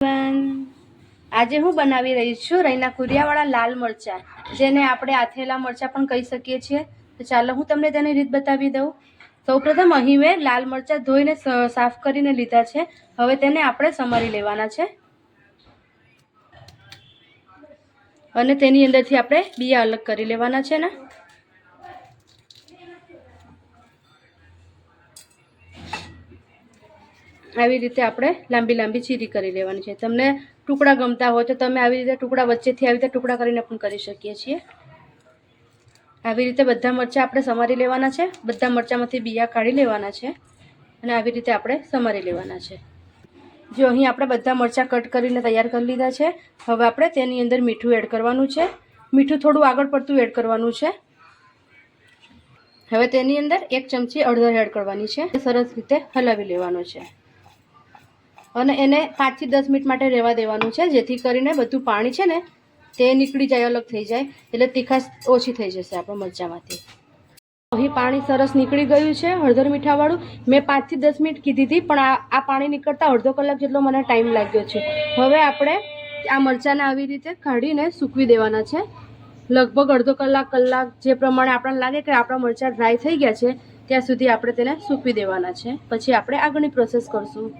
આજે હું બનાવી રહી છું રૈના કુરિયાવાળા લાલ મરચાં, જેને આપણે આથેલા મરચાં પણ કહી શકીએ છીએ. તો ચાલો હું તમને તેની રીત બતાવી દઉં. સૌપ્રથમ અહીં મેં લાલ મરચાં ધોઈને સાફ કરીને લીધા છે. હવે તેને આપણે સમારી લેવાના છે. અને તેની અંદરથી આપણે બીયા અલગ કરી લેવાના છે ને. આવી રીતે આપણે લાંબી લાંબી ચીરી કરી લેવાની છે. તમને ટુકડા ગમતા હોય તો તમે આવી રીતે ટુકડા વચ્ચેથી આવી રીતે ટુકડા કરીને પણ કરી શકીએ છીએ. આવી રીતે બધા મરચાં આપણે સમારી લેવાના છે. બધા મરચાંમાંથી બિયા કાઢી લેવાના છે અને આવી રીતે આપણે સમારી લેવાના છે. જો અહીં આપણે બધા મરચાં કટ કરીને તૈયાર કરી લીધા છે, હવે આપણે તેની અંદર મીઠું એડ કરવાનું છે. મીઠું થોડું આગળ પડતું એડ કરવાનું છે. હવે તેની અંદર એક ચમચી અડધર એડ કરવાની છે. સરસ રીતે હલાવી લેવાનું છે. અને એને પાંચથી દસ મિનિટ માટે રહેવા દેવાનું છે, જેથી કરીને બધું પાણી છે ને, તે નીકળી જાય, અલગ થઈ જાય, એટલે તીખાશ ઓછી થઈ જશે આપણા મરચાંમાંથી. અહીં પાણી સરસ નીકળી ગયું છે, હળદર મીઠાવાળું. મેં પાંચથી દસ મિનિટ કીધી હતી, પણ આ આ પાણી નીકળતા અડધો કલાક જેટલો મને ટાઈમ લાગ્યો છે. હવે આપણે આ મરચાંને આવી રીતે કાઢીને સૂકવી દેવાના છે. લગભગ અડધો કલાક કલાક જે પ્રમાણે આપણને લાગે કે આપણા મરચાં ડ્રાય થઈ ગયા છે, ત્યાં સુધી આપણે તેને સૂકવી દેવાના છે. પછી આપણે આગળની પ્રોસેસ કરશું.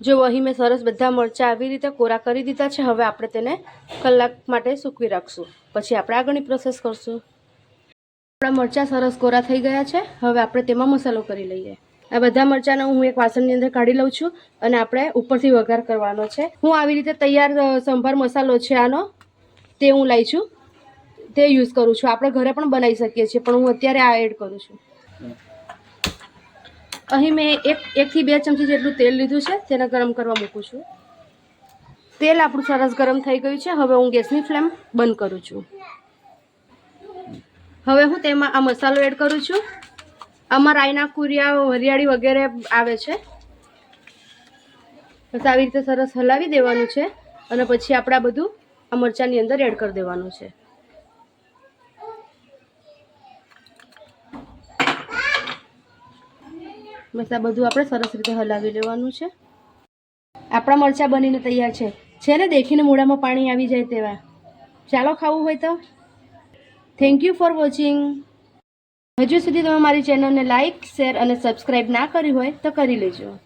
જો અહીં મેં સરસ બધા મરચાં આવી રીતે કોરા કરી દીધા છે, હવે આપણે તેને કલાક માટે સૂકવી રાખશું. પછી આપણે આગળની પ્રોસેસ કરશું. આપણા મરચાં સરસ કોરા થઈ ગયા છે, હવે આપણે તેમાં મસાલો કરી લઈએ. આ બધા મરચાંને હું એક વાસણની અંદર કાઢી લઉં છું અને આપણે ઉપરથી વઘાર કરવાનો છે. હું આવી રીતે તૈયાર સંભાર મસાલો છે આનો, તે હું લઈ છું. તે યુઝ કરું છું. આપણે ઘરે પણ બનાવી શકીએ છીએ, પણ હું અત્યારે આ એડ કરું છું. અહીં મેં એક, એકથી બે ચમચી જેટલું તેલ લીધું છે તેને ગરમ કરવા મૂકું છું. તેલ આપણું સરસ ગરમ થઈ ગયું છે. હવે હું ગેસની ફ્લેમ બંધ કરું છું. હવે હું તેમાં આ મસાલો એડ કરું છું. આમાં રાયના કુરિયા, વરિયાળી વગેરે આવે છે. બસ આવી રીતે સરસ હલાવી દેવાનું છે. અને પછી આપણે બધું આ મરચાંની અંદર એડ કરી દેવાનું છે. બસ આ બધું આપણે સરસ રીતે હલાવી લેવાનું છે. આપણા મરચાં બનીને તૈયાર છે. છે ને? દેખીને મોઢામાં પાણી આવી જાય તેવા. ચાલો ખાવું હોય તો. થેન્ક યુ ફોર વોચિંગ હજુ સુધી તમે મારી ચેનલને લાઇક શેર અને સબસ્ક્રાઈબ ના કરી હોય તો કરી લેજો.